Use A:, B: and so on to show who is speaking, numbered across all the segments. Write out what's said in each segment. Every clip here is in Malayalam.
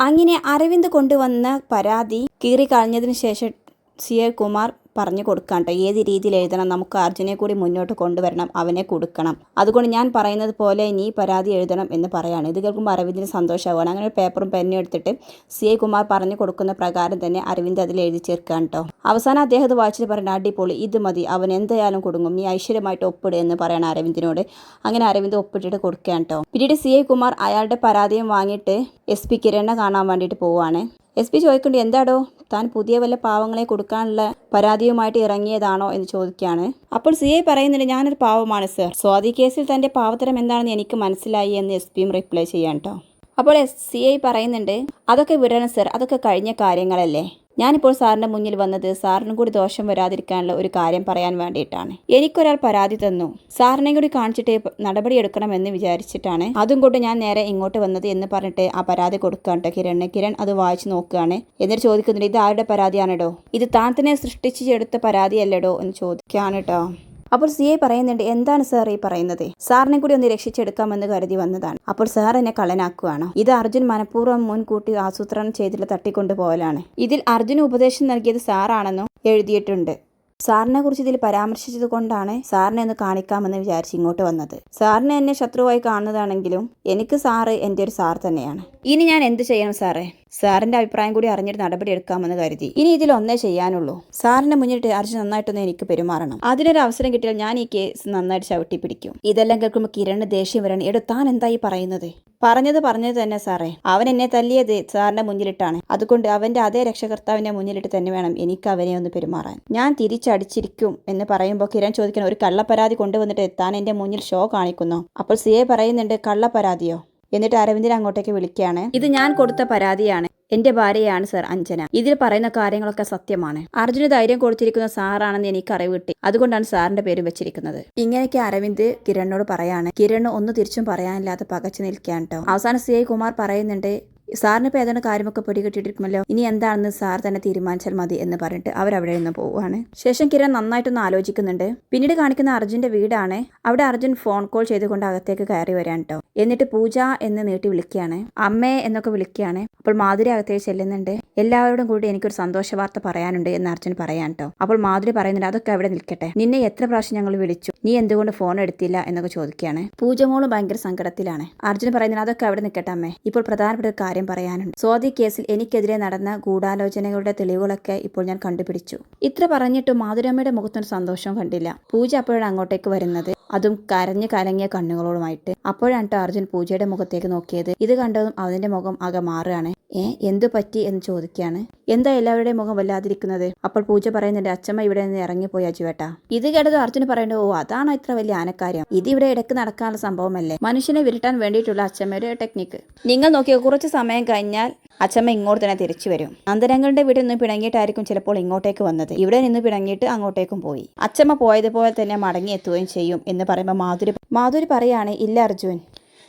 A: അങ്ങനെ അരവിന്ദ് കൊണ്ടുവന്ന പരാതി കീറി കീറിക്കളഞ്ഞതിന് ശേഷം സി എ കുമാർ പറഞ്ഞു കൊടുക്കാം കേട്ടോ ഏത് രീതിയിൽ എഴുതണം നമുക്ക് അർജുനെ കൂടി മുന്നോട്ട് കൊണ്ടുവരണം അവനെ കൊടുക്കണം. അതുകൊണ്ട് ഞാൻ പറയുന്നത് പോലെ നീ പരാതി എഴുതണം എന്ന് പറയാണ്. ഇത് കേൾക്കുമ്പോൾ അരവിന്ദിന് സന്തോഷമാവുകയാണ് അങ്ങനെ ഒരു പേപ്പറും പെന്നും എടുത്തിട്ട് സി എ കുമാർ പറഞ്ഞു കൊടുക്കുന്ന പ്രകാരം തന്നെ അരവിന്ദ് അതിൽ എഴുതി ചേർക്കാൻ കേട്ടോ അവസാനം അദ്ദേഹം അത് വായിച്ചിട്ട് പറയുന്നത് അടിപൊളി ഇത് മതി. അവൻ എന്തായാലും കൊടുങ്ങും. നീ ഐശ്വര്യമായിട്ട് ഒപ്പിട് എന്ന് പറയണം അരവിന്ദിനോട്. അങ്ങനെ അരവിന്ദ് ഒപ്പിട്ടിട്ട് കൊടുക്കുകയാണ് കേട്ടോ പിന്നീട് സി എ കുമാർ അയാളുടെ പരാതിയും വാങ്ങിയിട്ട് എസ് പി കിരണിനെ കാണാൻ വേണ്ടിയിട്ട് പോവുകയാണ്. എസ് പി ചോദിക്കുന്നുണ്ട് എന്താടോ താൻ പുതിയ വല്ല പാവങ്ങളെ കൊടുക്കാനുള്ള പരാതിയുമായിട്ട് ഇറങ്ങിയതാണോ? എന്ന് ചോദിക്കുകയാണ്. അപ്പോൾ സി ഐ പറയുന്നുണ്ട് ഞാനൊരു പാവമാണ് സർ. സ്വാതി കേസിൽ തന്റെ പാവത്തരം എന്താണെന്ന് എനിക്ക് മനസ്സിലായി എന്ന് എസ് പിയും റിപ്ലൈ ചെയ്യാൻ കേട്ടോ അപ്പോൾ എസ് സി ഐ പറയുന്നുണ്ട് അതൊക്കെ വിടണം സർ അതൊക്കെ കഴിഞ്ഞ കാര്യങ്ങളല്ലേ. ഞാനിപ്പോൾ സാറിന്റെ മുന്നിൽ വന്നത് സാറിനും കൂടി ദോഷം വരാതിരിക്കാനുള്ള ഒരു കാര്യം പറയാൻ വേണ്ടിയിട്ടാണ്. എനിക്കൊരാൾ പരാതി തന്നു. സാറിനെ കൂടി കാണിച്ചിട്ട് നടപടി എടുക്കണമെന്ന് വിചാരിച്ചിട്ടാണ്. അതും കൊണ്ട് ഞാൻ നേരെ ഇങ്ങോട്ട് വന്നത് എന്ന് പറഞ്ഞിട്ട് ആ പരാതി കൊടുക്കുകയാണ് കേട്ടോ കിരണിന് കിരൺ അത് വായിച്ചു നോക്കുകയാണ്. എന്നിട്ട് ചോദിക്കുന്നുണ്ട് ഇത് ആരുടെ പരാതിയാണെടോ? ഇത് താൻ തന്നെ സൃഷ്ടിച്ചെടുത്ത പരാതിയല്ലടോ? എന്ന് ചോദിക്കുകയാണ് കേട്ടോ അപ്പോൾ സി ഐ പറയുന്നുണ്ട് എന്താണ് സാർ ഈ പറയുന്നത്? സാറിനെ കൂടി ഒന്ന് രക്ഷിച്ചെടുക്കാമെന്ന് കരുതി വന്നതാണ്. അപ്പോൾ സാർ എന്നെ കള്ളനാക്കുകയാണോ? ഇത് അർജുൻ മനഃപൂർവം മുൻകൂട്ടി ആസൂത്രണം ചെയ്തിട്ട് തട്ടിക്കൊണ്ടുപോകലാണ് ഇതിൽ അർജുന് ഉപദേശം നൽകിയത് സാറാണെന്നും എഴുതിയിട്ടുണ്ട്. സാറിനെ കുറിച്ച് ഇതിൽ പരാമർശിച്ചത് കൊണ്ടാണ് സാറിനെ ഒന്ന് കാണിക്കാമെന്ന് വിചാരിച്ച് ഇങ്ങോട്ട് വന്നത്. സാറിനെ എന്നെ ശത്രുവായി കാണുന്നതാണെങ്കിലും എനിക്ക് സാറ് എന്റെ ഒരു സാർ തന്നെയാണ്. ഇനി ഞാൻ എന്ത് ചെയ്യണം സാറേ? സാറിന്റെ അഭിപ്രായം കൂടി അറിഞ്ഞിട്ട് നടപടി എടുക്കാമെന്ന് കരുതി. ഇനി ഇതിൽ ഒന്നേ ചെയ്യാനുള്ളൂ. സാറിന്റെ മുന്നിട്ട് അർജുൻ നന്നായിട്ടൊന്ന് എനിക്ക് പെരുമാറണം. അതിനൊരു അവസരം കിട്ടിയാൽ ഞാൻ ഈ കേസ് നന്നായിട്ട് ചവിട്ടി പിടിക്കും. ഇതെല്ലാം കേൾക്കുമ്പോൾ കിരണ് ദേഷ്യം വരണം. എടോ താൻ എന്തായി പറയുന്നത്? പറഞ്ഞത് പറഞ്ഞത് തന്നെ സാറേ. അവൻ എന്നെ തല്ലിയത് സാറിന്റെ മുന്നിലിട്ടാണ്. അതുകൊണ്ട് അവന്റെ അതേ രക്ഷകർത്താവിന്റെ മുന്നിലിട്ട് തന്നെ വേണം എനിക്ക് അവനെ ഒന്ന് പെരുമാറാൻ. ഞാൻ തിരിച്ചടിച്ചിരിക്കും എന്ന് പറയുമ്പോൾ കിരൺ ചോദിക്കണം ഒരു കള്ളപ്പരാതി കൊണ്ടുവന്നിട്ട് താൻ എന്റെ മുന്നിൽ ഷോ കാണിക്കുന്നു? അപ്പോൾ സി എ പറയുന്നുണ്ട് കള്ളപ്പരാതിയോ? എന്നിട്ട് അരവിന്ദിനെ അങ്ങോട്ടേക്ക് വിളിക്കുകയാണ്. ഇത് ഞാൻ കൊടുത്ത പരാതിയാണ്. എന്റെ ഭാര്യയാണ് സർ അഞ്ജന. ഇതിൽ പറയുന്ന കാര്യങ്ങളൊക്കെ സത്യമാണ്. അർജുന് ധൈര്യം കൊടുത്തിരിക്കുന്ന സാറാണെന്ന് എനിക്ക് അറിവ് കിട്ടി. അതുകൊണ്ടാണ് സാറിന്റെ പേരും വെച്ചിരിക്കുന്നത്. ഇങ്ങനെയൊക്കെ അരവിന്ദ് കിരണിനോട് പറയാണ്. കിരണ് ഒന്ന് തിരിച്ചും പറയാനില്ലാതെ പകച്ചു നിൽക്കാൻ കേട്ടോ അവസാനം സി ഐ കുമാർ പറയുന്നുണ്ട് സാറിന് ഇപ്പോൾ ഏതാണ്ട് കാര്യമൊക്കെ കെട്ടിയിട്ടിരിക്കുമല്ലോ ഇനി എന്താണെന്ന് സാർ തന്നെ തീരുമാനിച്ചാൽ മതി എന്ന് പറഞ്ഞിട്ട് അവരവിടെ നിന്ന് പോവുകയാണ്. ശേഷം കിരൺ നന്നായിട്ടൊന്ന് ആലോചിക്കുന്നുണ്ട്. പിന്നീട് കാണിക്കുന്ന അർജുന്റെ വീടാണ്. അവിടെ അർജുൻ ഫോൺ കോൾ ചെയ്തുകൊണ്ട് അകത്തേക്ക് കയറി വരാൻ കേട്ടോ. എന്നിട്ട് പൂജ എന്ന് നീട്ടി വിളിക്കുകയാണ്. അമ്മേ എന്നൊക്കെ വിളിക്കുകയാണ്. അപ്പോൾ മാധുരി അകത്തേക്ക് ചെല്ലുന്നുണ്ട്. എല്ലാവരോടും കൂടി എനിക്കൊരു സന്തോഷ വാർത്ത പറയാനുണ്ട് എന്ന് അർജുൻ പറയാൻ കേട്ടോ. അപ്പോൾ മാധുരി പറയുന്നുണ്ട് അതൊക്കെ അവിടെ നിൽക്കട്ടെ. നിന്നെ എത്ര പ്രാവശ്യം ഞങ്ങൾ വിളിച്ചു? നീ എന്തുകൊണ്ട് ഫോൺ എടുത്തില്ല? എന്നൊക്കെ ചോദിക്കുകയാണ്. പൂജമോൾ ഭയങ്കര സങ്കടത്തിലാണ്. അർജുൻ പറയുന്നത് അതൊക്കെ അവിടെ നിൽക്കട്ടെ അമ്മേ. ഇപ്പോൾ പ്രധാനപ്പെട്ട ഒരു കാര്യം പറയാനുണ്ട്. സ്വാതി കേസിൽ എനിക്കെതിരെ നടന്ന ഗൂഢാലോചനകളുടെ തെളിവുകളൊക്കെ ഇപ്പോൾ ഞാൻ കണ്ടുപിടിച്ചു. ഇത്ര പറഞ്ഞിട്ട് മാധുരമ്മയുടെ മുഖത്തൊരു സന്തോഷം കണ്ടില്ല. പൂജ അപ്പോഴാണ് അങ്ങോട്ടേക്ക് വരുന്നത്. അതും കരഞ്ഞു കലങ്ങിയ കണ്ണുകളോടുമായിട്ട്. അപ്പോഴാണ് കേട്ടോ അർജുൻ പൂജയുടെ മുഖത്തേക്ക് നോക്കിയത്. ഇത് കണ്ടതും അവന്റെ മുഖം ആകെ മാറുകയാണ്. ഏ എന്തു പറ്റി? എന്ന് ചോദിക്കുകയാണ്. എന്താ എല്ലാവരുടെയും മുഖം വല്ലാതിരിക്കുന്നത്? അപ്പോൾ പൂജ പറയുന്നുണ്ട് അച്ഛമ്മ ഇവിടെ നിന്ന് ഇറങ്ങിപ്പോയി അജുവേട്ട ഇത് കേട്ടത് അർജുന് പറയുന്നത് ഓ അതാണോ ഇത്ര വലിയ ആനക്കാര്യം? ഇത് ഇവിടെ ഇടയ്ക്ക് നടക്കാനുള്ള സംഭവമല്ലേ? മനുഷ്യനെ വിരട്ടാൻ വേണ്ടിയിട്ടുള്ള അച്ഛമ്മയുടെ ടെക്നിക്ക്. നിങ്ങൾ നോക്കിയോ കുറച്ച് സമയം കഴിഞ്ഞാൽ അച്ഛമ്മ ഇങ്ങോട്ട് തന്നെ തിരിച്ചു വരും. നന്ദനങ്ങളുടെ വീട്ടിൽ നിന്ന് പിണങ്ങിയിട്ടായിരിക്കും ചിലപ്പോൾ ഇങ്ങോട്ടേക്ക് വന്നത്. ഇവിടെ നിന്ന് പിണങ്ങിയിട്ട് അങ്ങോട്ടേക്കും പോയി. അച്ഛമ്മ പോയതുപോലെ തന്നെ മടങ്ങി എത്തുകയും ചെയ്യും എന്ന് പറയുമ്പോൾ മാധുരി മാധുരി പറയാണ് ഇല്ല അർജുൻ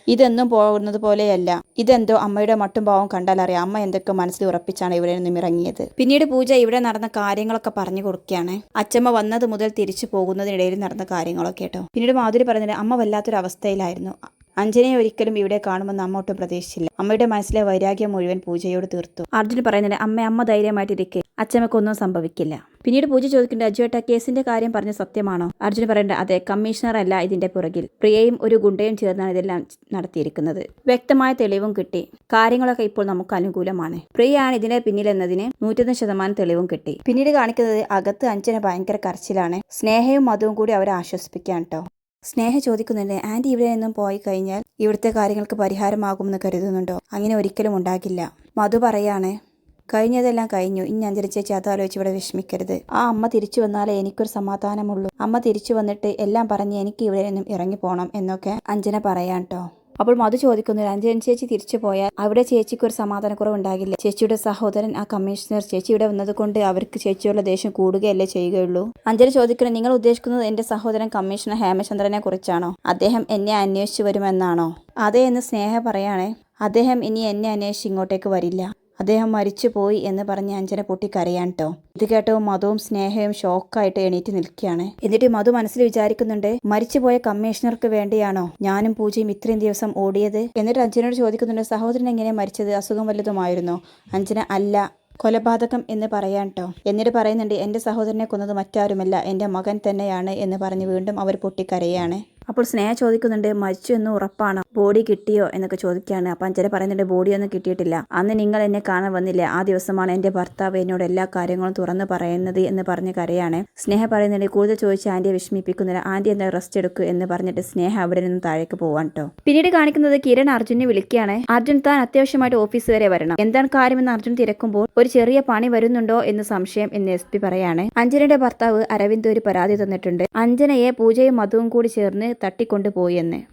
A: ഇതെന്നും പോകുന്നത് പോലെയല്ല. ഇതെന്തോ അമ്മയുടെ മട്ടും ഭാവം കണ്ടാൽ അറിയാം. അമ്മ എന്തൊക്കെ മനസ്സിൽ ഉറപ്പിച്ചാണ് ഇവിടെ നിന്നും ഇറങ്ങിയത്. പിന്നീട് പൂജ ഇവിടെ നടന്ന കാര്യങ്ങളൊക്കെ പറഞ്ഞു കൊടുക്കുകയാണ്. അച്ഛമ്മ വന്നത് മുതൽ തിരിച്ചു പോകുന്നതിനിടയിൽ നടന്ന കാര്യങ്ങളൊക്കെ കേട്ടോ. പിന്നീട് മാധുരി പറഞ്ഞത് അമ്മ വല്ലാത്തൊരു അവസ്ഥയിലായിരുന്നു അഞ്ജനയെ ഒരിക്കലും ഇവിടെ കാണുമെന്ന് അമ്മ ഒട്ടും പ്രതീക്ഷിച്ചില്ല. അമ്മയുടെ മനസ്സിലെ വൈരാഗ്യം മുഴുവൻ പൂജയോട് തീർത്തു. അർജുൻ പറയുന്നത് അമ്മ അമ്മ ധൈര്യമായിട്ടിരിക്കെ. അച്ഛമ്മക്കൊന്നും സംഭവിക്കില്ല. പിന്നീട് പൂജ ചോദിക്കേണ്ട അജുവേട്ട കേസിന്റെ കാര്യം പറഞ്ഞ സത്യമാണോ? അർജുൻ പറയേണ്ട അതെ കമ്മീഷണർ അല്ല ഇതിന്റെ പുറകിൽ. പ്രിയയും ഒരു ഗുണ്ടയും ചേർന്നാണ് ഇതെല്ലാം നടത്തിയിരിക്കുന്നത്. വ്യക്തമായ തെളിവും കിട്ടി. കാര്യങ്ങളൊക്കെ ഇപ്പോൾ നമുക്ക് അനുകൂലമാണ്. പ്രിയയാണ് ഇതിന്റെ പിന്നിലെന്നതിന് നൂറ്റൊന്ന് ശതമാനം തെളിവും കിട്ടി. പിന്നീട് കാണിക്കുന്നത് അകത്ത് അഞ്ചന ഭയങ്കര കരച്ചിലാണ്. സ്നേഹയും മതവും കൂടി അവരെ ആശ്വസിപ്പിക്കാൻ കേട്ടോ സ്നേഹ ചോദിക്കുന്നുണ്ട് ആന്റി ഇവിടെ നിന്നും പോയി കഴിഞ്ഞാൽ ഇവിടുത്തെ കാര്യങ്ങൾക്ക് പരിഹാരമാകുമെന്ന് കരുതുന്നുണ്ടോ? അങ്ങനെ ഒരിക്കലും ഉണ്ടാകില്ല. മധു പറയാണ് കഴിഞ്ഞതെല്ലാം കഴിഞ്ഞു. ഇനി അഞ്ജലി ചേച്ചി അതാലോചിച്ച് ഇവിടെ വിഷമിക്കരുത്. ആ അമ്മ തിരിച്ചു വന്നാലേ എനിക്കൊരു സമാധാനമുള്ളൂ. അമ്മ തിരിച്ചു വന്നിട്ട് എല്ലാം പറഞ്ഞ് എനിക്ക് ഇവിടെ നിന്നും പോകണം എന്നൊക്കെ അഞ്ജന പറയാം കേട്ടോ അപ്പോൾ മധു ചോദിക്കുന്നു രഞ്ജൻ ചേച്ചി തിരിച്ചു പോയാൽ അവിടെ ചേച്ചിക്ക് ഒരു സമാധാനക്കുറവ് ഉണ്ടാകില്ല ചേച്ചിയുടെ സഹോദരൻ ആ കമ്മീഷണർ ചേച്ചി ഇവിടെ വന്നത് കൊണ്ട് അവർക്ക് ചേച്ചിയുള്ള ദേഷ്യം കൂടുകയല്ലേ ചെയ്യുകയുള്ളൂ? അഞ്ജലി ചോദിക്കുന്നു നിങ്ങൾ ഉദ്ദേശിക്കുന്നത് എന്റെ സഹോദരൻ കമ്മീഷണർ ഹേമചന്ദ്രനെ കുറിച്ചാണോ? അദ്ദേഹം എന്നെ അന്വേഷിച്ചു വരുമെന്നാണോ? അതെ എന്ന് സ്നേഹ പറയാണേ. അദ്ദേഹം ഇനി എന്നെ അന്വേഷിച്ച് ഇങ്ങോട്ടേക്ക് വരില്ല. അദ്ദേഹം മരിച്ചുപോയി എന്ന് പറഞ്ഞ് അഞ്ജന പൊട്ടിക്കരയാൻ കേട്ടോ ഇത് കേട്ടോ മധുവും സ്നേഹയും ഷോക്കായിട്ട് എണീറ്റ് നിൽക്കുകയാണ്. എന്നിട്ട് മധു മനസ്സിൽ വിചാരിക്കുന്നുണ്ട് മരിച്ചുപോയ കമ്മീഷണർക്ക് വേണ്ടിയാണോ ഞാനും പൂജയും ഇത്രയും ദിവസം ഓടിയത്? എന്നിട്ട് അഞ്ജനയോട് ചോദിക്കുന്നുണ്ട് സഹോദരൻ എങ്ങനെ മരിച്ചത്? അസുഖം വല്ലതുമായിരുന്നോ? അഞ്ജന അല്ല കൊലപാതകം എന്ന് പറയാൻ ട്ടോ. എന്നിട്ട് പറയുന്നുണ്ട് എന്റെ സഹോദരനെ കൊന്നത് മറ്റാരുമല്ല എന്റെ മകൻ തന്നെയാണ് എന്ന് പറഞ്ഞ് വീണ്ടും അവർ പൊട്ടിക്കരയാണ്. അപ്പോൾ സ്നേഹ ചോദിക്കുന്നുണ്ട് മരിച്ചു എന്ന് ഉറപ്പാണോ? ബോഡി കിട്ടിയോ? എന്നൊക്കെ ചോദിക്കുകയാണ് അപ്പം അഞ്ചര പറയുന്നുണ്ട് ബോഡിയൊന്നും കിട്ടിയിട്ടില്ല. അന്ന് നിങ്ങൾ എന്നെ കാണാൻ വന്നില്ല? ആ ദിവസമാണ് എന്റെ ഭർത്താവ് എന്നോട് എല്ലാ കാര്യങ്ങളും തുറന്നു പറയുന്നത് എന്ന് പറഞ്ഞ് കരയാണ്. സ്നേഹ പറയുന്നുണ്ട് കൂടുതൽ ചോദിച്ച് ആന്റിയെ വിഷമിപ്പിക്കുന്നില്ല. ആന്റി എന്താ റെസ്റ്റ് എടുക്കൂ എന്ന് പറഞ്ഞിട്ട് സ്നേഹ അവിടെ നിന്ന് താഴേക്ക് പോവാൻ കേട്ടോ. പിന്നീട് കാണിക്കുന്നത് കിരൺ അർജുനെ വിളിക്കുകയാണ്. അർജുൻ താൻ അത്യാവശ്യമായിട്ട് ഓഫീസ് വരെ വരണം. എന്താണ് കാര്യമെന്ന് അർജുൻ തിരക്കുമ്പോൾ ഒരു ചെറിയ പണി വരുന്നുണ്ടോ എന്ന് സംശയം എന്ന് എസ് പി പറയാണ്. അഞ്ജനയുടെ ഭർത്താവ് അരവിന്ദ് ഒരു പരാതി തന്നിട്ടുണ്ട്. അഞ്ജനയെ പൂജയും മധുവും കൂടി ചേർന്ന് തട്ടിക്കൊണ്ടുപോയി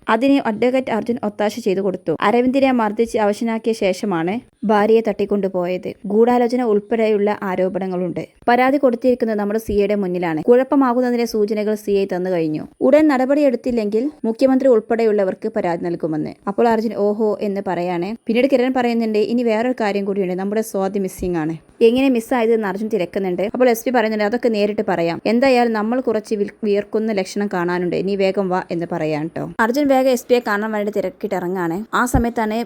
A: അതിനെ അഡ്വക്കേറ്റ് അർജുൻ ഒത്താശ ചെയ്തു കൊടുത്തു. അരവിന്ദിനെ മർദ്ദിച്ച് അവശനാക്കിയ ശേഷമാണ് ഭാര്യയെ തട്ടിക്കൊണ്ടുപോയത്. ഗൂഢാലോചന ഉൾപ്പെടെയുള്ള ആരോപണങ്ങളുണ്ട്. പരാതി കൊടുത്തിരിക്കുന്നത് നമ്മുടെ സിഐയുടെ മുന്നിലാണ്. കുഴപ്പമാകുന്നതിന്റെ സൂചനകൾ സിഐ തന്നു കഴിഞ്ഞു. ഉടൻ നടപടിയെടുത്തില്ലെങ്കിൽ മുഖ്യമന്ത്രി ഉൾപ്പെടെയുള്ളവർക്ക് പരാതി നൽകുമെന്ന്. അപ്പോൾ അർജുൻ ഓഹോ എന്ന് പറയാണ്. പിന്നീട് കിരൺ പറയുന്നുണ്ട് ഇനി വേറൊരു കാര്യം കൂടിയുണ്ട്. നമ്മുടെ സ്വാതി മിസ്സിംഗ് ആണ്. എങ്ങനെ മിസ്സായത് എന്ന് അർജുൻ തിരക്കുന്നുണ്ട്. അപ്പോൾ എസ് പി പറയുന്നുണ്ട് അതൊക്കെ നേരിട്ട് പറയാം. എന്തായാലും നമ്മൾ കുറച്ച് വിയർക്കുന്ന ലക്ഷണം കാണാനുണ്ട്. ഇനി വേഗം വാ എന്ന് പറയാൻ കേട്ടോ അർജുൻ വേഗം എസ് പിയെ കാണാൻ വേണ്ടി തിരക്കിട്ട് ഇറങ്ങാണ്. ആ സമയത്താണ്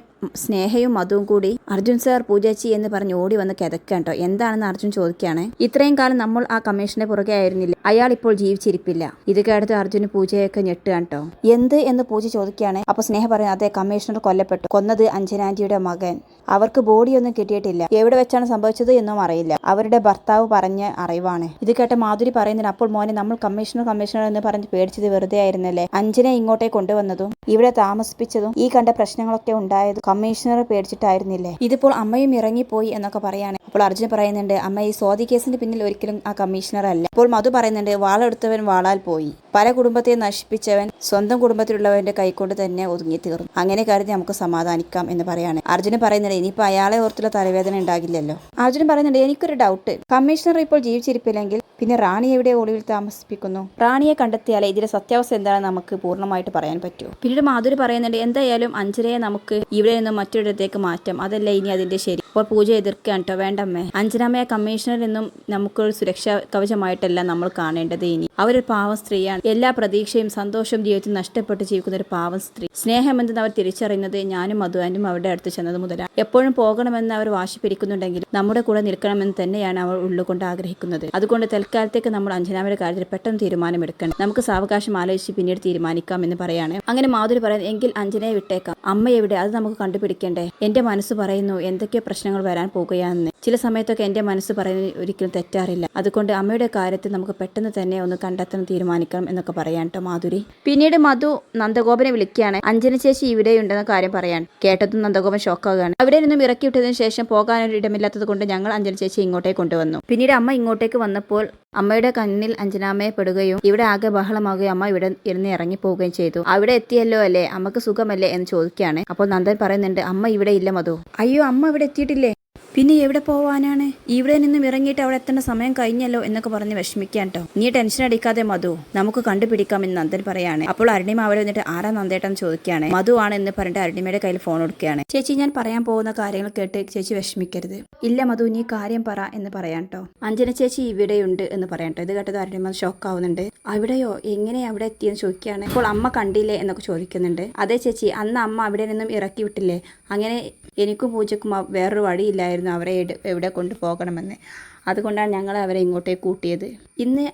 A: സ്നേഹയും മധുവും കൂടി അർജുൻ സാർ പൂജാച്ചി എന്ന് പറഞ്ഞ് ഓടി വന്ന് കിതക്കാം കേട്ടോ എന്താണെന്ന് അർജുൻ ചോദിക്കുകയാണ്. ഇത്രയും കാലം നമ്മൾ ആ കമ്മീഷന്റെ പുറകെ ആയിരുന്നില്ല? അയാൾ ഇപ്പോൾ ജീവിച്ചിരിപ്പില്ല. ഇത് കേട്ടത് അർജുന് പൂജയൊക്കെ ഞെട്ടുകയാണ് കേട്ടോ എന്ത് എന്ന് പൂജ ചോദിക്കുകയാണ്. അപ്പൊ സ്നേഹ പറയുന്നത് അതെ കമ്മീഷണർ കൊല്ലപ്പെട്ടു. കൊന്നത് അഞ്ജനാന്റിയുടെ മകൻ. അവർക്ക് ബോഡിയൊന്നും കിട്ടിയിട്ടില്ല. എവിടെ വെച്ചാണ് സംഭവിച്ചത് എന്നും അറിയില്ല. അവരുടെ ഭർത്താവ് പറഞ്ഞ അറിവാണ്. ഇത് കേട്ട മാധുരി പറയുന്നതിന് അപ്പോൾ മോനെ നമ്മൾ കമ്മീഷണർ കമ്മീഷണർ എന്ന് പറഞ്ഞ് പേടിച്ചത് വെറുതെ ആയിരുന്നല്ലേ? അഞ്ജനെ ഇങ്ങോട്ടേ കൊണ്ടുവന്നതും ഇവിടെ താമസിപ്പിച്ചതും ഈ കണ്ട പ്രശ്നങ്ങളൊക്കെ ഉണ്ടായത് കമ്മീഷണർ പേടിച്ചിട്ടായിരുന്നില്ലേ? ഇതിപ്പോൾ അമ്മയും ഇറങ്ങിപ്പോയി എന്നൊക്കെ പറയാണ്. അപ്പോൾ അർജുൻ പറയുന്നുണ്ട് അമ്മ ഈ സ്വാതി കേസിന്റെ പിന്നിൽ ഒരിക്കലും ആ കമ്മീഷണർ അല്ല അപ്പോൾ മധു പറയുന്നുണ്ട് വാളെടുത്തവൻ വാളാൽ പോയി. പല കുടുംബത്തെ നശിപ്പിച്ചവൻ സ്വന്തം കുടുംബത്തിലുള്ളവന്റെ കൈകൊണ്ട് തന്നെ ഒതുങ്ങി തീർന്നു. അങ്ങനെ കരുതി നമുക്ക് സമാധാനിക്കാം എന്ന് പറയാണ്. അർജുന് പറയുന്നുണ്ട് ഇനിയിപ്പോൾ അയാളെ ഓർത്തുള്ള തലവേദന ഉണ്ടാകില്ലല്ലോ. അർജുൻ പറയുന്നുണ്ട് എനിക്കൊരു ഡൗട്ട്. കമ്മീഷണർ ഇപ്പോൾ ജീവിച്ചിരിപ്പില്ലെങ്കിൽ പിന്നെ റാണി എവിടെ ഒളിവിൽ താമസിപ്പിക്കുന്നു? റാണിയെ കണ്ടെത്തിയാലേ ഇതിന്റെ സത്യാവസ്ഥ എന്താണെന്ന് നമുക്ക് പൂർണമായിട്ട് പറയാൻ പറ്റൂ. പിന്നീട് മാധുരി പറയുന്നുണ്ട് എന്തായാലും അഞ്ചരയെ നമുക്ക് ഇവിടെ നിന്ന് മറ്റൊരിടത്തേക്ക് മാറ്റാം. അതല്ല ഇനി അതിന്റെ ശരി? അപ്പോൾ പൂജ എതിർക്കാൻ കേട്ടോ വേണ്ടമ്മേ. അഞ്ജനാമയ കമ്മീഷണർ എന്നും നമുക്കൊരു സുരക്ഷാ കവചമായിട്ടല്ല നമ്മൾ കാണേണ്ടത് ഇനി. അവരൊരു പാവം സ്ത്രീയാണ്. എല്ലാ പ്രതീക്ഷയും സന്തോഷവും ജീവിതത്തിൽ നഷ്ടപ്പെട്ട് ജീവിക്കുന്ന ഒരു പാവം സ്ത്രീ. സ്നേഹമെന്തെന്ന് അവർ തിരിച്ചറിയുന്നത് ഞാനും മധുവാനും അവരുടെ അടുത്ത് ചെന്നത് മുതലാണ് എപ്പോഴും പോകണമെന്ന് അവർ വാശി നമ്മുടെ കൂടെ നിൽക്കണമെന്ന് തന്നെയാണ് അവർ ഉള്ളുകൊണ്ട് ആഗ്രഹിക്കുന്നത്. അതുകൊണ്ട് തൽക്കാലത്തേക്ക് നമ്മൾ അഞ്ജനാമയുടെ കാര്യത്തിൽ പെട്ടെന്ന് തീരുമാനമെടുക്കണം. നമുക്ക് സാവകാശം ആലോചിച്ച് പിന്നീട് തീരുമാനിക്കാം എന്ന് പറയാണ്. അങ്ങനെ മാധുരി പറയുന്നത് എങ്കിൽ അഞ്ജനയെ വിട്ടേക്കാം. അമ്മ എവിടെ അത് നമുക്ക് കണ്ടുപിടിക്കണ്ടേ? എന്റെ മനസ്സ് പറയുന്നു എന്തൊക്കെ പ്രശ്നങ്ങൾ വരാൻ പോകുകയാണെന്ന്. ചില സമയത്തൊക്കെ എന്റെ മനസ്സ് പറയുന്നത് ഒരിക്കലും തെറ്റാറില്ല. അതുകൊണ്ട് അമ്മയുടെ കാര്യത്തിൽ നമുക്ക് പെട്ടെന്ന് തന്നെ ഒന്ന് കണ്ടെത്തണം തീരുമാനിക്കണം എന്നൊക്കെ പറയാൻ കേട്ടോ മാധുരി. പിന്നീട് മധു നന്ദഗോപനെ വിളിക്കുകയാണ്. അഞ്ജന ചേച്ചി ഇവിടെയുണ്ടെന്ന കാര്യം പറയാൻ കേട്ടതും നന്ദഗോപൻ ഷോക്കാവുകയാണ്. അവിടെ നിന്നും ഇറക്കി വിട്ടതിന് ശേഷം പോകാനൊരു ഇടമില്ലാത്തത് കൊണ്ട് ഞങ്ങൾ അഞ്ജന ചേച്ചി ഇങ്ങോട്ടേക്ക് കൊണ്ടുവന്നു. പിന്നീട് അമ്മ ഇങ്ങോട്ടേക്ക് വന്നപ്പോൾ അമ്മയുടെ കണ്ണിൽ അഞ്ജനാമയെ പെടുകയും ഇവിടെ ആകെ ബഹളമാകുകയും അമ്മ ഇവിടെ ഇരുന്ന് ഇറങ്ങി പോവുകയും ചെയ്തു. അവിടെ എത്തിയല്ലോ അല്ലേ? അമ്മയ്ക്ക് സുഖമല്ലേ? എന്ന് ചോദിക്കുകയാണ്. അപ്പോൾ നന്ദൻ പറയുന്നുണ്ട് അമ്മ ഇവിടെ ഇല്ല മധു. അയ്യോ അമ്മ ഇവിടെ എത്തിയിട്ടില്ലേ? പിന്നെ എവിടെ പോവാനാണ്? ഇവിടെ നിന്നും ഇറങ്ങിയിട്ട് അവിടെ എത്തേണ്ട സമയം കഴിഞ്ഞല്ലോ എന്നൊക്കെ പറഞ്ഞ് വിഷമിക്കാൻ കേട്ടോ നീ ടെൻഷൻ അടിക്കാതെ മധു നമുക്ക് കണ്ടുപിടിക്കാം എന്ന് നന്ദൻ പറയാണ്. അപ്പോൾ അരുണിമ അവിടെ വന്നിട്ട് ആരാ നന്ദേട്ടൻ ചോദിക്കുകയാണ്. മധു ആണ് എന്ന് പറഞ്ഞിട്ട് അരുണിമയുടെ കയ്യിൽ ഫോൺ കൊടുക്കുകയാണ്. ചേച്ചി ഞാൻ പറയാൻ പോകുന്ന കാര്യങ്ങൾ കേട്ട് ചേച്ചി വിഷമിക്കരുത്. ഇല്ല മധു നീ കാര്യം പറ എന്ന് പറയാൻ കേട്ടോ അഞ്ജന ചേച്ചി ഇവിടെയുണ്ട് എന്ന് പറയാൻ കേട്ടോ ഇത് കേട്ടത് അരുണിമ ഷോക്ക് ആവുന്നുണ്ട്. അവിടെയോ? എങ്ങനെ അവിടെ എത്തിയെന്ന് ചോദിക്കുകയാണ്. ഇപ്പോൾ അമ്മ കണ്ടില്ലേ എന്നൊക്കെ ചോദിക്കുന്നുണ്ട്. അതെ ചേച്ചി അന്ന് അമ്മ അവിടെ നിന്നും ഇറക്കി വിട്ടില്ലേ? അങ്ങനെ എനിക്കും പൂജക്കും വേറൊരു വഴിയില്ലായിരുന്നു അവരെ എവിടെ കൊണ്ടുപോകണമെന്ന്. അതുകൊണ്ടാണ് ഞങ്ങൾ അവരെ ഇങ്ങോട്ടേക്ക് കൂട്ടിയത്. ഇന്ന്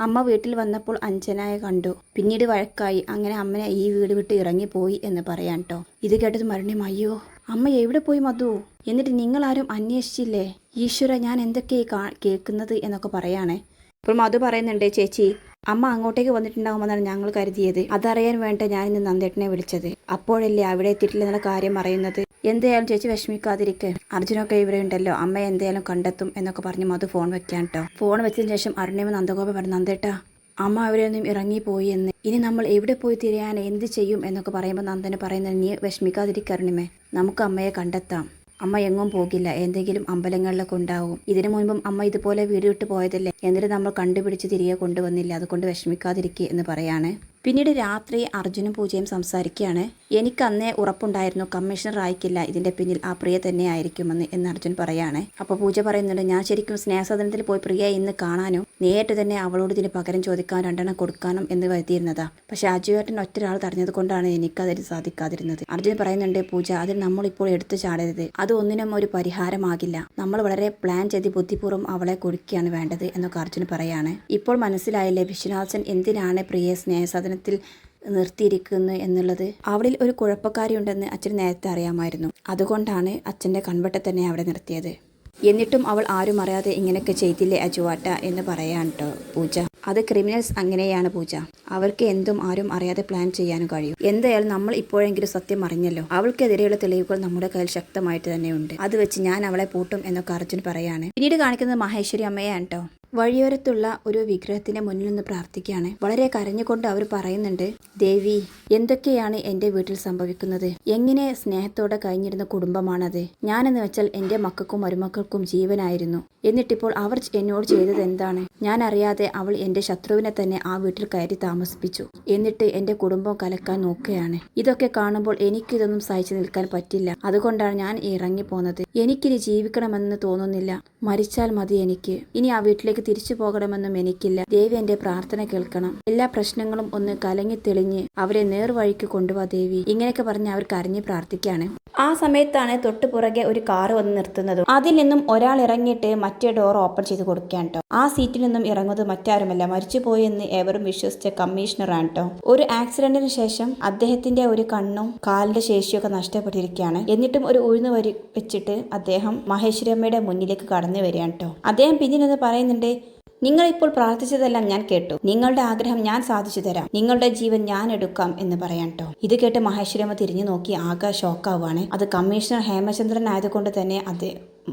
A: അമ്മ വീട്ടിൽ വന്നപ്പോൾ അഞ്ജനായ കണ്ടു. പിന്നീട് വഴക്കായി. അങ്ങനെ അമ്മനെ ഈ വീട് വിട്ട് ഇറങ്ങിപ്പോയി എന്ന് പറയാൻ കേട്ടോ ഇത് കേട്ടത് മരണ്യം അയ്യോ അമ്മ എവിടെ പോയി മധു? എന്നിട്ട് നിങ്ങളാരും അന്വേഷിച്ചില്ലേ? ഈശ്വര ഞാൻ എന്തൊക്കെയായി കേൾക്കുന്നത്? എന്നൊക്കെ പറയാണേ. അപ്പോൾ മധു പറയുന്നുണ്ട് ചേച്ചി അമ്മ അങ്ങോട്ടേക്ക് വന്നിട്ടുണ്ടാകുമെന്നാണ് ഞങ്ങൾ കരുതിയത്. അതറിയാൻ വേണ്ട ഞാൻ ഇന്ന് നന്ദേട്ടനെ വിളിച്ചത്. അപ്പോഴല്ലേ അവിടെ എത്തിയിട്ടില്ലെന്നുള്ള കാര്യം അറിയുന്നത്? എന്തായാലും ചേച്ചി വിഷമിക്കാതിരിക്കെ. അർജുനൊക്കെ ഇവിടെ ഉണ്ടല്ലോ. അമ്മ എന്തായാലും കണ്ടെത്തും എന്നൊക്കെ പറഞ്ഞ് മധു ഫോൺ വെക്കാൻ കേട്ടോ ഫോൺ വെച്ചതിന് ശേഷം അരുണിമ നന്ദഗോപ പറഞ്ഞു നന്ദേട്ടാ അമ്മ ഇറങ്ങി ഇറങ്ങിപ്പോയി എന്ന് ഇനി നമ്മൾ എവിടെ പോയി തിരയാൻ എന്ത് ചെയ്യും? എന്നൊക്കെ പറയുമ്പോൾ നന്ദന് പറയുന്നത് നീ വിഷമിക്കാതിരിക്കരുണിമേ നമുക്ക് അമ്മയെ കണ്ടെത്താം. അമ്മ എങ്ങും പോകില്ല. എന്തെങ്കിലും അമ്പലങ്ങളിലൊക്കെ ഉണ്ടാവും. ഇതിനു മുൻപും അമ്മ ഇതുപോലെ വീട് വിട്ട് പോയതല്ലേ? എന്നിട്ട് നമ്മൾ കണ്ടുപിടിച്ച് തിരികെ കൊണ്ടുവന്നില്ല. അതുകൊണ്ട് വിഷമിക്കാതിരിക്കുക എന്ന് പറയാണ്. പിന്നീട് രാത്രി അർജുനും പൂജയും സംസാരിക്കുകയാണ്. എനിക്കന്നേ ഉറപ്പുണ്ടായിരുന്നു കമ്മീഷണർ ആയിക്കില്ല. ഇതിന്റെ പിന്നിൽ ആ പ്രിയ തന്നെ ആയിരിക്കുമെന്ന് എന്ന് അർജുൻ പറയാണ്. അപ്പോൾ പൂജ പറയുന്നുണ്ട് ഞാൻ ശരിക്കും സ്നേഹസദനത്തിൽ പോയി പ്രിയ ഇന്ന് കാണാനും നേരിട്ട് തന്നെ അവളോട് ഇതിന് പകരം ചോദിക്കാൻ രണ്ടെണ്ണം കൊടുക്കാനും എന്ന് കരുതിയിരുന്നതാ. പക്ഷെ അജുവേട്ടൻ ഒറ്റരാൾ തടഞ്ഞത് കൊണ്ടാണ് എനിക്കതിന് സാധിക്കാതിരുന്നത്. അർജുൻ പറയുന്നുണ്ട് പൂജ അതിൽ നമ്മളിപ്പോൾ എടുത്തു ചാടരുത്. അത് ഒന്നിനും ഒരു പരിഹാരമാകില്ല. നമ്മൾ വളരെ പ്ലാൻ ചെയ്ത് ബുദ്ധിപൂർവം അവളെ കൊടുക്കുകയാണ് വേണ്ടത് എന്നൊക്കെ അർജുൻ പറയാണ്. ഇപ്പോൾ മനസ്സിലായില്ലേ വിശ്വനാഥൻ എന്തിനാണ് പ്രിയ പ്രിയയെ സ്നേഹസദനത്തിൽ നിർത്തിയിരിക്കുന്നു എന്നുള്ളത് അവളിൽ ഒരു കുഴപ്പക്കാരിയുണ്ടെന്ന് അച്ഛൻ നേരത്തെ അറിയാമായിരുന്നു. അതുകൊണ്ടാണ് അച്ഛന്റെ കൺവെട്ടെ തന്നെ അവിടെ നിർത്തിയത്. എന്നിട്ടും അവൾ ആരും അറിയാതെ ഇങ്ങനെയൊക്കെ ചെയ്തില്ലേ അജുവാട്ട എന്ന് പറയാൻ കേട്ടോ പൂജ. അത് ക്രിമിനൽസ് അങ്ങനെയാണ് പൂജ. അവർക്ക് എന്തും ആരും അറിയാതെ പ്ലാൻ ചെയ്യാനും കഴിയും. എന്തായാലും നമ്മൾ ഇപ്പോഴെങ്കിലും സത്യം അറിഞ്ഞല്ലോ. അവൾക്കെതിരെയുള്ള തെളിവുകൾ നമ്മുടെ കയ്യിൽ ശക്തമായിട്ട് തന്നെയുണ്ട് അത് വെച്ച് ഞാൻ അവളെ പൂട്ടും എന്നൊക്കെ അർജുൻ പറയാണ്. പിന്നീട് കാണിക്കുന്നത് മഹേശ്വരി അമ്മയാണ് കേട്ടോ വഴിയോരത്തുള്ള ഒരു വിഗ്രഹത്തിന് മുന്നിൽ നിന്ന് പ്രാർത്ഥിക്കുകയാണ്. വളരെ കരഞ്ഞുകൊണ്ട് അവർ പറയുന്നുണ്ട് ദേവി എന്തൊക്കെയാണ് എന്റെ വീട്ടിൽ സംഭവിക്കുന്നത്? എങ്ങനെ സ്നേഹത്തോടെ കഴിഞ്ഞിരുന്ന കുടുംബമാണത്? ഞാനെന്ന് വെച്ചാൽ എന്റെ മക്കൾക്കും മരുമക്കൾക്കും ജീവനായിരുന്നു. എന്നിട്ടിപ്പോൾ അവർ എന്നോട് ചെയ്തത് എന്താണ്? ഞാൻ അറിയാതെ അവൾ എന്റെ ശത്രുവിനെ തന്നെ ആ വീട്ടിൽ കയറി താമസിപ്പിച്ചു. എന്നിട്ട് എന്റെ കുടുംബം കലക്കാൻ നോക്കുകയാണ്. ഇതൊക്കെ കാണുമ്പോൾ എനിക്കിതൊന്നും സഹിച്ചു നിൽക്കാൻ പറ്റില്ല. അതുകൊണ്ടാണ് ഞാൻ ഇറങ്ങിപ്പോന്നത്. എനിക്കിനി ജീവിക്കണമെന്ന് തോന്നുന്നില്ല. മരിച്ചാൽ മതി എനിക്ക്. ഇനി ആ വീട്ടിലേക്ക് തിരിച്ചു പോകണമെന്നും എനിക്കില്ല. ദേവി എന്റെ പ്രാർത്ഥന കേൾക്കണം. എല്ലാ പ്രശ്നങ്ങളും ഒന്ന് കലങ്ങി തെളിഞ്ഞ് അവരെ നേർവഴിക്ക് കൊണ്ടുപോവാ ദേവി. ഇങ്ങനെയൊക്കെ പറഞ്ഞ് അവർ കരഞ്ഞ് പ്രാർത്ഥിക്കുകയാണ് ആ സമയത്താണ് തൊട്ടു പുറകെ ഒരു കാറ് വന്ന് നിർത്തുന്നതും. അതിൽ നിന്നും ഒരാൾ ഇറങ്ങിയിട്ട് മറ്റേ ഡോർ ഓപ്പൺ ചെയ്ത് കൊടുക്കുകയാണ് കേട്ടോ ആ സീറ്റിൽ നിന്നും ഇറങ്ങുന്നത് മറ്റാരുമല്ല. മരിച്ചുപോയി എന്ന് എവരും വിശ്വസിച്ച കമ്മീഷണറാണ് കേട്ടോ ഒരു ആക്സിഡന്റിന് ശേഷം അദ്ദേഹത്തിന്റെ ഒരു കണ്ണും കാലിന്റെ ശേഷിയൊക്കെ നഷ്ടപ്പെട്ടിരിക്കുകയാണ്. എന്നിട്ടും ഒരു ഉഴുന്ന് വരി വെച്ചിട്ട് അദ്ദേഹം മഹേശ്വരമ്മയുടെ മുന്നിലേക്ക് കടന്നു വരികയാണ് കേട്ടോ അദ്ദേഹം പിന്നീട് പറയുന്നുണ്ട് നിങ്ങൾ ഇപ്പോൾ പ്രാർത്ഥിച്ചതെല്ലാം ഞാൻ കേട്ടു. നിങ്ങളുടെ ആഗ്രഹം ഞാൻ സാധിച്ചു തരാം. നിങ്ങളുടെ ജീവൻ ഞാൻ എടുക്കാം എന്ന് പറയാൻ കേട്ടോ ഇത് കേട്ട് മഹേശ്വരമ്മ തിരിഞ്ഞു നോക്കി ആകെ ഷോക്കാവുകയാണ്. അത് കമ്മീഷണർ ഹേമചന്ദ്രൻ ആയതുകൊണ്ട് തന്നെ അത്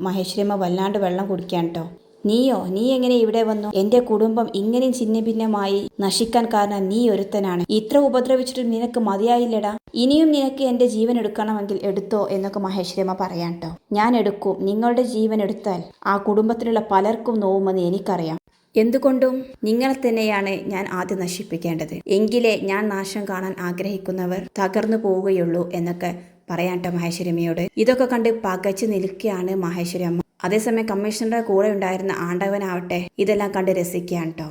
A: മഹേശ്വരമ്മ വല്ലാണ്ട് വെള്ളം കുടിക്കാൻ കേട്ടോ നീയോ? നീ എങ്ങനെ ഇവിടെ വന്നു? എന്റെ കുടുംബം ഇങ്ങനെയും ചിന്ന ഭിന്നമായി നശിക്കാൻ കാരണം നീ ഒരുത്തനാണ്. ഇത്ര ഉപദ്രവിച്ചിട്ടും നിനക്ക് മതിയായില്ലടാ. ഇനിയും നിനക്ക് എന്റെ ജീവൻ എടുക്കണമെങ്കിൽ എടുത്തോ എന്നൊക്കെ മഹേശ്വരമ്മ പറയാൻ കേട്ടോ ഞാൻ എടുക്കും. നിങ്ങളുടെ ജീവൻ എടുത്താൽ ആ കുടുംബത്തിലുള്ള പലർക്കും നോവുമെന്ന് എനിക്കറിയാം. എന്തുകൊണ്ടും നിങ്ങളെ തന്നെയാണ് ഞാൻ ആദ്യം നശിപ്പിക്കേണ്ടത്. എങ്കിലേ ഞാൻ നാശം കാണാൻ ആഗ്രഹിക്കുന്നവർ തകർന്നു പോവുകയുള്ളൂ എന്നൊക്കെ പറയാട്ടോ മഹേശ്വരമ്മയോട് ഇതൊക്കെ കണ്ട് പകച്ചു നിൽക്കുകയാണ് മഹേശ്വരി അമ്മ അതേസമയം കമ്മീഷണറുടെ കൂടെ ഉണ്ടായിരുന്ന ആണ്ടവനാവട്ടെ ഇതെല്ലാം കണ്ട് രസിക്കുകയാണ് കേട്ടോ